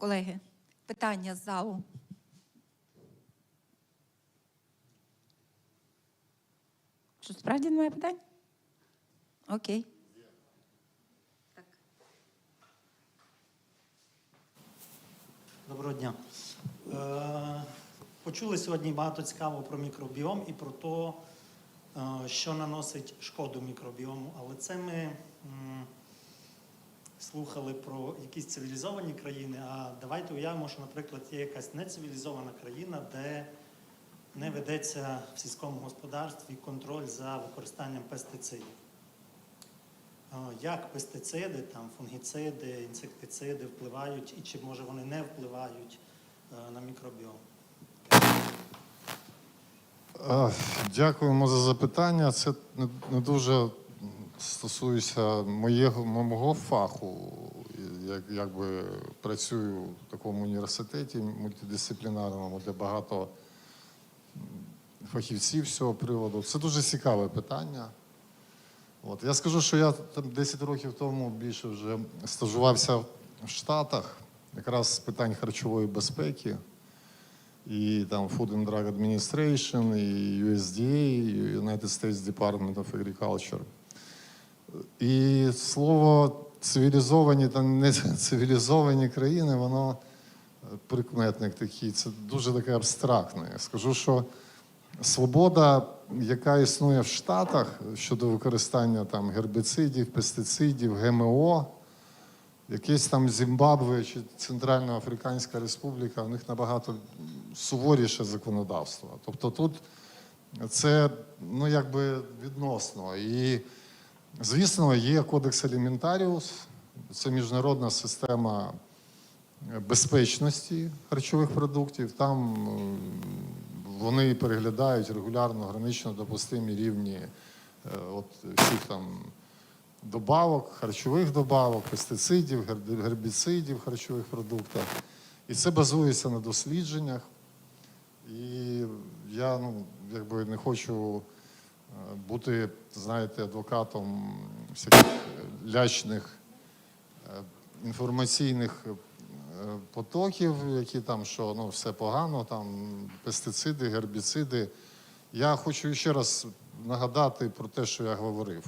Колеги, питання з залу. Що справді немає питань? Окей. Так. Доброго дня. Е, Почули сьогодні багато цікавого про мікробіом і про те, що наносить шкоду мікробіому. Але це ми слухали про якісь цивілізовані країни. А давайте уявимо, що, наприклад, є якась нецивілізована країна, де не ведеться в сільському господарстві контроль за використанням пестицидів. Як пестициди, там, фунгіциди, інсектициди впливають, і чи може вони не впливають е, на мікробіом? Дякуємо за запитання. Це не дуже стосується моєго мого фаху. Як, якби працюю в такому університеті мультидисциплінарному, де багато фахівців з цього приводу. Це дуже цікаве питання. От. Я скажу, що я там 10 років тому більше вже стажувався в Штатах, якраз з питань харчової безпеки і там Food and Drug Administration, і USDA, і United States Department of Agriculture. І слово цивілізовані та не цивілізовані країни, воно е, прикметник такий, це дуже таке абстрактне. Я скажу, що свобода, яка існує в Штатах щодо використання там гербіцидів, пестицидів, ГМО, Якесь там Зімбабве чи Центральноафриканська Республіка, у них набагато суворіше законодавство. Тобто тут це ну, якби відносно. І, звісно, є Кодекс Аліментаріус, це міжнародна система безпечності харчових продуктів. Там вони переглядають регулярно гранично допустимі рівні е, от, всіх там добавок, харчових добавок, пестицидів, гербіцидів в харчових продуктах. І це базується на дослідженнях. І я ну, якби не хочу е, бути, знаєте, адвокатом всяких е, лячних е, інформаційних е, потоків, які там, що ну, все погано, там пестициди, гербіциди. Я хочу ще раз нагадати про те, що я говорив.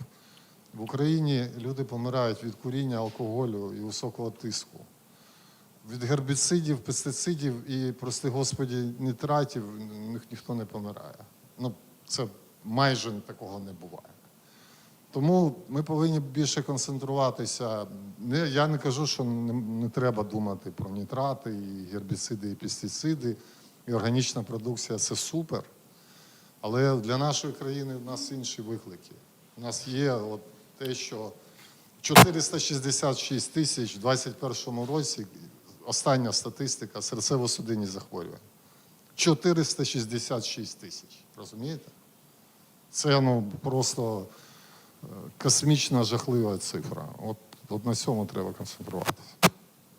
В Україні люди помирають від куріння, алкоголю і високого тиску. Від гербіцидів, пестицидів і, прости господі, нітратів ніхто не помирає. Ну, це майже такого не буває. Тому ми повинні більше концентруватися. Я не кажу, що не, треба думати про нітрати, і гербіциди, і пестициди, і органічна продукція це супер. Але для нашої країни в нас інші виклики. У нас є от те, що 466 тисяч у 2021 році, остання статистика серцево-судинні захворювання. 466 тисяч. Розумієте? Це ну, просто е, космічна жахлива цифра. От, от на цьому треба концентруватися.